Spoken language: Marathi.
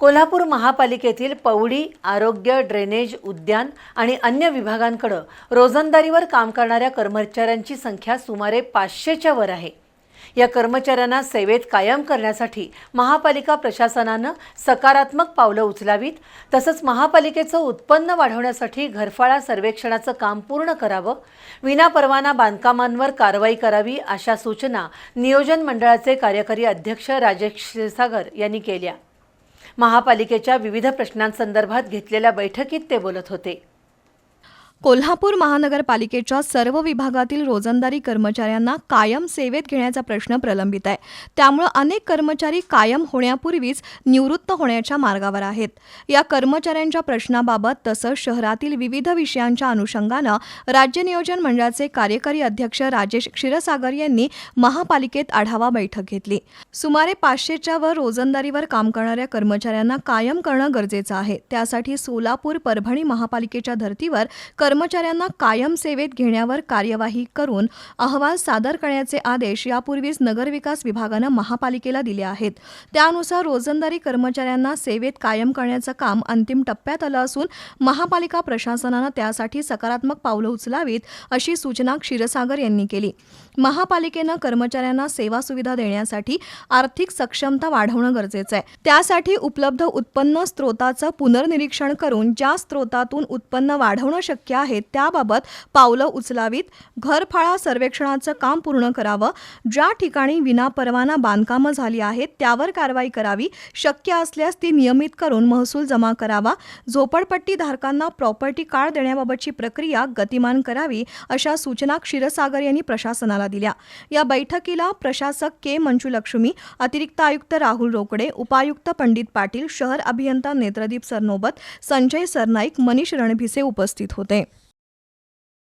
कोल्हापूर महापालिकेतील पौडी आरोग्य ड्रेनेज उद्यान आणि अन्य विभागांकडं रोजंदारीवर काम करणाऱ्या कर्मचाऱ्यांची संख्या सुमारे पाचशेच्या वर आहे. या कर्मचाऱ्यांना सेवेत कायम करण्यासाठी महापालिका प्रशासनानं सकारात्मक पावलं उचलावीत तसंच महापालिकेचं उत्पन्न वाढवण्यासाठी घरफाळा सर्वेक्षणाचं काम पूर्ण करावं विनापरवाना बांधकामांवर कारवाई करावी अशा सूचना नियोजन मंडळाचे कार्यकारी अध्यक्ष राजेश क्षीरसागर यांनी केल्या. महापालिकेच्या विविध प्रश्नांसंदर्भात घेतलेल्या बैठकीत ते बोलत होते. कोल्हापूर महानगरपालिकेच्या सर्व विभागातील रोजंदारी कर्मचाऱ्यांना कायम सेवेत घेण्याचा प्रश्न प्रलंबित आहे. त्यामुळे अनेक कर्मचारी कायम होण्यापूर्वीच निवृत्त होण्याच्या मार्गावर आहेत. या कर्मचाऱ्यांच्या प्रश्नाबाबत तसंच शहरातील विविध विषयांच्या अनुषंगानं राज्य नियोजन मंडळाचे कार्यकारी अध्यक्ष राजेश क्षीरसागर यांनी महापालिकेत आढावा बैठक घेतली. सुमारे पाचशेच्या वर रोजंदारीवर काम करणाऱ्या कर्मचाऱ्यांना कायम करणं गरजेचं आहे. त्यासाठी सोलापूर परभणी महापालिकेच्या धर्तीवर कर्मचाऱ्यांना कायम सेवेत घेण्यावर कार्यवाही करून अहवाल सादर करण्याचे आदेश यापूर्वीच नगरविकास विभागानं महापालिकेला दिले आहेत. त्यानुसार रोजंदारी कर्मचाऱ्यांना सेवेत कायम करण्याचं काम अंतिम टप्प्यात आलं असून महापालिका प्रशासनानं त्यासाठी सकारात्मक पावलं उचलावीत अशी सूचना क्षीरसागर यांनी केली. महापालिकेनं कर्मचाऱ्यांना सेवा सुविधा देण्यासाठी आर्थिक सक्षमता वाढवणं गरजेचं आहे. त्यासाठी उपलब्ध उत्पन्न स्त्रोताचं पुनर्निरीक्षण करून ज्या स्त्रोतातून उत्पन्न वाढवणं शक्य आहे त्याबाबत पावलं उचलावीत. घरफाळा सर्वेक्षणाचं काम पूर्ण करावं. ज्या ठिकाणी विनापरवाना बांधकामं झाली आहेत त्यावर कारवाई करावी. शक्य असल्यास ती नियमित करून महसूल जमा करावा. झोपडपट्टी धारकांना प्रॉपर्टी कार्ड देण्याबाबतची प्रक्रिया गतिमान करावी अशा सूचना क्षीरसागर यांनी प्रशासनाला दिल्या. या बैठकीला प्रशासक के. मंजुलक्ष्मी अतिरिक्त आयुक्त राहुल रोकडे उपायुक्त पंडित पाटील शहर अभियंता नेत्रदीप सरनोबत संजय सरनाईक मनीष रणभिसे उपस्थित होते.